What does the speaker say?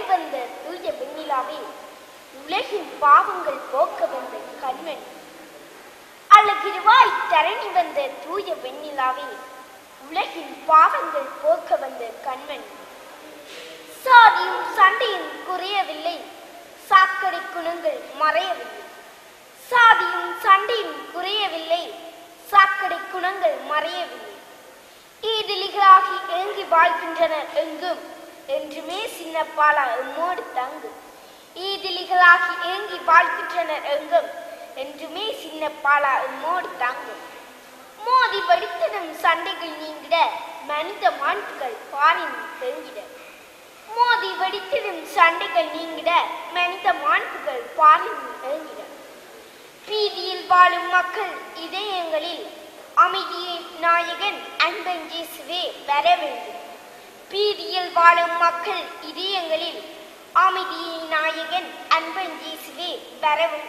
வந்த தூய வெண்ணிலாவே உலகின் பாவங்கள் போக்க வந்த கண்மணி அழகிருவாய் தரணி வந்த தூய வெண்ணிலாவே உலகின் பாவங்கள் போக்க வந்த கண்மணி சாதியும் சண்டையும் குறையவில்லை. சாக்கடை குணங்கள் மறையவில்லை. சாதியும் சண்டையும் குறையவில்லை. சாக்கடை குணங்கள் மறையவில்லை. ஈதிலிகளாகி எழுங்கி வாழ்கின்றனர் என்றுமே சின்னப்பாலா பாலா எம்மோடு தங்கு. ஈதிலிகளாகி ஏங்கி வாழ்கின்றனர் எங்கும் என்றுமே சின்ன பாலா எம்மோடு மோதி வடித்தனும் சண்டைகள் நீங்கிட மனித மாண்புகள் பாரின் தெங்கிட மோதி வெடித்திடும் சண்டைகள் நீங்கிட மனித மாண்புகள் பாரின் தேங்கிட பீதியில் வாழும் மக்கள் இதயங்களில் அமைதியின் நாயகன் அன்பன் இயேசுவே வர வேண்டும். பீதியில் வாழும் மக்கள் இதயங்களில் அமைதியை நாயகன் அன்பன் இயேசுவே வரவும்